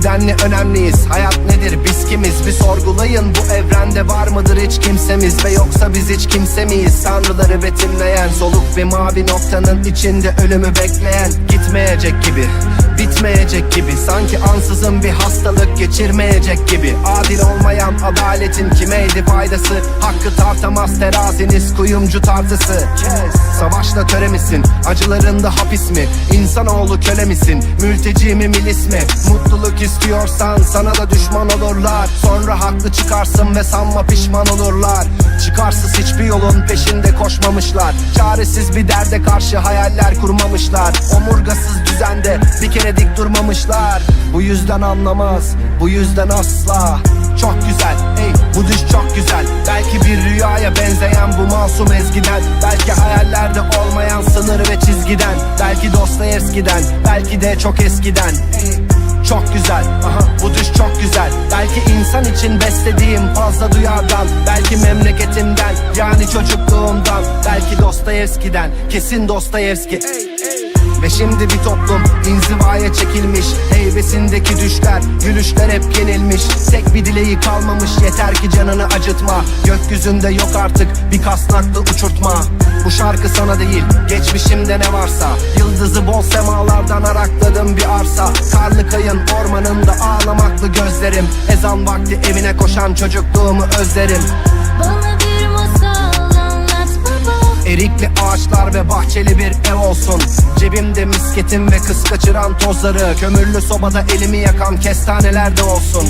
Nedenli önemliyiz. Hayat nedir? Biz kimiz? Bir sorgulayın. Bu evrende var mıdır hiç kimsemiz? Ve yoksa biz hiç kimse miyiz? Tanrıları betimleyen Soluk bir mavi noktanın içinde ölümü bekleyen Gitmeyecek gibi Bitmeyecek gibi Sanki ansızın bir hastalık geçirmeyecek gibi. Adil olmayan adaletin kimeydi faydası? Hakkı tartamaz teraziniz kuyumcu tartısı. Savaşla töre misin? Acılarında hapis mi? İnsanoğlu köle misin? Mülteci mi milis mi? Mutluluk istiyorsan sana da düşman olurlar. Sonra haklı çıkarsın ve sanma pişman olurlar. Çıkarsız hiçbir yolun peşinde koşmamışlar. Çaresiz bir derde karşı hayaller kurmamışlar. Omurgasız düzende bir kere dik durmamışlar. Bu yüzden anlamaz, bu yüzden asla. Çok güzel, ey bu düş çok güzel. Belki bir rüyaya benzeyen bu masum ezgiden. Belki hayallerde olmayan sınır ve çizgiden. Belki Dostoyevski'den, belki de çok eskiden. Ey, çok güzel, aha bu düş çok güzel. Belki insan için beslediğim fazla duyardan Belki memleketimden, yani çocukluğumdan Belki Dostoyevski'den, kesin Dostoyevski. Ey, ey. Ve şimdi bir toplum inzivaya çekilmiş Heybesindeki düşler, gülüşler hep yenilmiş. Tek bir dileği kalmamış yeter ki canını acıtma. Gökyüzünde yok artık bir kasnaklı uçurtma. Bu şarkı sana değil, geçmişimde ne varsa. Yıldızı bol semalardan arakladım bir arsa. Karlı kayın ormanında ağlamaklı gözlerim. Ezan vakti evine koşan çocukluğumu özlerim. Bana bir masal anlat baba. Erikli ağaçlar ve bahçeli bir ev olsun. Cebimde misketim ve kız kaçıran tozları. Kömürlü sobada elimi yakan kestaneler de olsun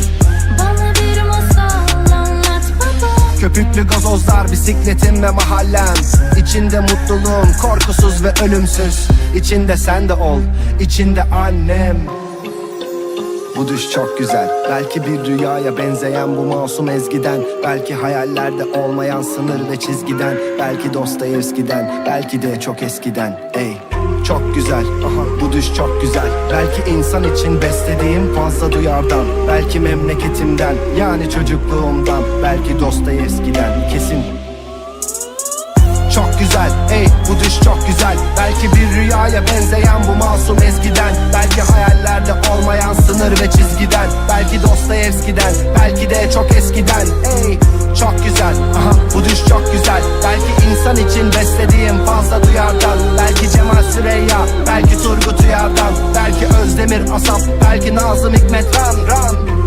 Köpüklü gazozlar, bisikletim ve mahallem. İçinde mutluluğum, korkusuz ve ölümsüz. İçinde sen de ol, içinde annem. Bu düş çok güzel. Belki bir rüyaya benzeyen bu masum ezgiden. Belki hayallerde olmayan sınır ve çizgiden. Belki Dostoyevski'den Belki de çok eskiden. Ey çok güzel. Aha. Bu düş çok güzel. Belki insan için beslediğim fazla duyardan Belki memleketimden yani çocukluğumdan Belki Dostoyevski'den kesin. Çok güzel ey bu düş çok güzel. Belki bir rüyaya benzeyen bu masum eskiden Belki hayallerde olmayan sınır ve çizgiden Belki Dostoyevski'den belki de çok eskiden. Ey çok güzel aha bu düş çok güzel. Belki insan için beslediğim Özdemir Asaf belki Nazım Hikmet. Ran Ran